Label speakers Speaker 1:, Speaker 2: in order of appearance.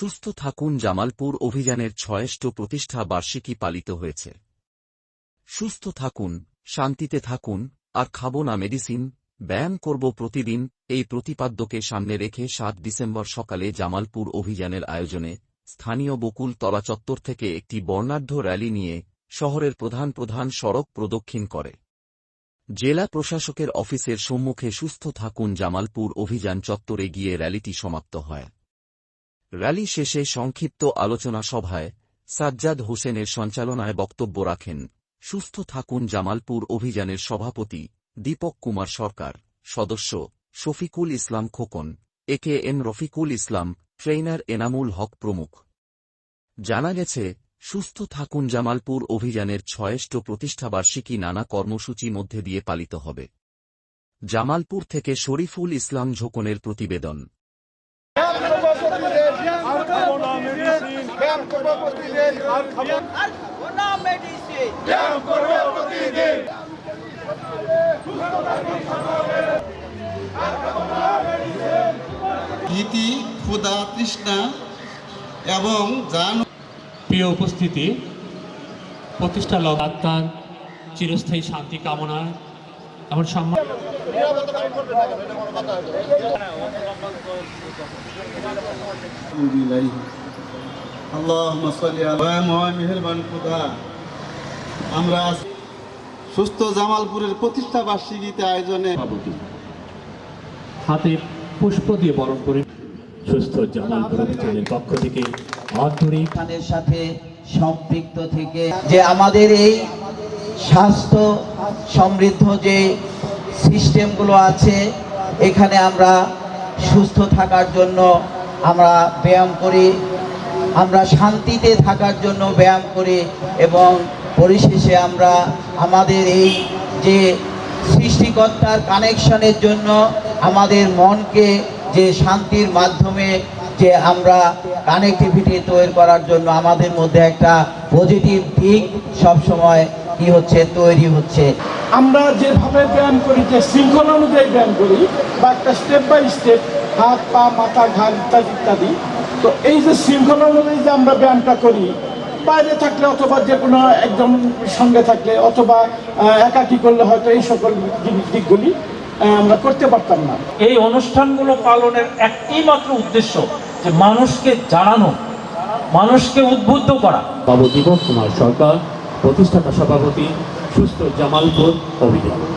Speaker 1: সুস্থ থাকুন জামালপুর অভিযানের ছয়ষ্ঠ প্রতিষ্ঠা বার্ষিকী পালিত হয়েছে। সুস্থ থাকুন, শান্তিতে থাকুন, আর খাব না মেডিসিন, ব্যায়াম করব প্রতিদিন, এই প্রতিপাদ্যকে সামনে রেখে সাত ডিসেম্বর সকালে জামালপুর অভিযানের আয়োজনে স্থানীয় বকুল তলা চত্বর থেকে একটি বর্ণাঢ্য র্যালি নিয়ে শহরের প্রধান প্রধান সড়ক প্রদক্ষিণ করে। জেলা প্রশাসকের অফিসের সম্মুখে সুস্থ থাকুন জামালপুর অভিযান চত্বরে গিয়ে র্যালিটি সমাপ্ত হয়। র্যালি শেষে সংক্ষিপ্ত আলোচনা সভায় সাজ্জাদ হোসেনের সঞ্চালনায় বক্তব্য রাখেন। সুস্থ থাকুন জামালপুর অভিযানের সভাপতি দীপক কুমার সরকার। সদস্য Shafiqul Islam Khokon A K M Rafiqul Islam, trainer Enamul Haque প্রমুখ। জানা গেছে, সুস্থ থাকুন জামালপুর অভিযানের ছয়েষ্ঠ প্রতিষ্ঠাবার্ষিকী নানা কর্মসূচি মধ্যে দিয়ে পালিত হবে। জামালপুর থেকে শরীফুল ইসলাম ঝোকনের প্রতিবেদন।
Speaker 2: না মেডিসিন
Speaker 3: ভীতি ক্ষুধা তৃষ্ণা এবং জান
Speaker 4: প্রিয় উপস্থিতি প্রতিষ্ঠা লগ আত্মার চিরস্থায়ী শান্তি কামনা আমার সম্মান
Speaker 3: আল্লাহুম্মা সাল্লি আলা মহান মেহেরবান খুদা। আমরা সুস্থ জামালপুরের প্রতিষ্ঠা বার্ষিকীতে আয়োজনে
Speaker 4: হাতে পুষ্প দিয়ে বরণ করে। সুস্থ জামালপুর অভিযানের পক্ষ থেকে আন্তরিক
Speaker 2: খানের সাথে সম্পৃক্ত থেকে যে আমাদের এই স্বাস্থ্য সমৃদ্ধ যে সিস্টেমগুলো আছে এখানে আমরা সুস্থ থাকার জন্য আমরা ব্যায়াম করি। আমরা শান্তিতে থাকার জন্য ব্যায়াম করি এবং পরিশেষে আমরা আমাদের এই যে সৃষ্টিকর্তার কানেকশনের জন্য আমাদের মনকে যে শান্তির মাধ্যমে যে আমরা কানেক্টিভিটি তৈরি করার জন্য আমাদের মধ্যে একটা পজিটিভ দিক সবসময় কি হচ্ছে, তৈরি হচ্ছে।
Speaker 5: আমরা যেভাবে ব্যায়াম করি, যে শৃঙ্খলা অনুযায়ী ব্যায়াম করি, বা একটা স্টেপ বাই স্টেপ হাত, পা, মাথা, ঘাড় ইত্যাদি ইত্যাদি তো এই যে শৃঙ্খলা অনুযায়ী যে আমরা ব্যায়ামটা করি বাইরে থাকলে অথবা যে কোনো একজন সঙ্গে থাকলে অথবা একাকি করলে হয়তো এই সকল দিক- দিকগুলি আমরা করতে পারতাম না।
Speaker 6: এই অনুষ্ঠানগুলো পালনের একটি মাত্র উদ্দেশ্য যে মানুষকে জানানো মানুষকে উদ্বুদ্ধ করা।
Speaker 4: বাবু দীপক কুমার সরকার প্রতিষ্ঠাতা সভাপতি সুস্থ জামালপুর অভিযান।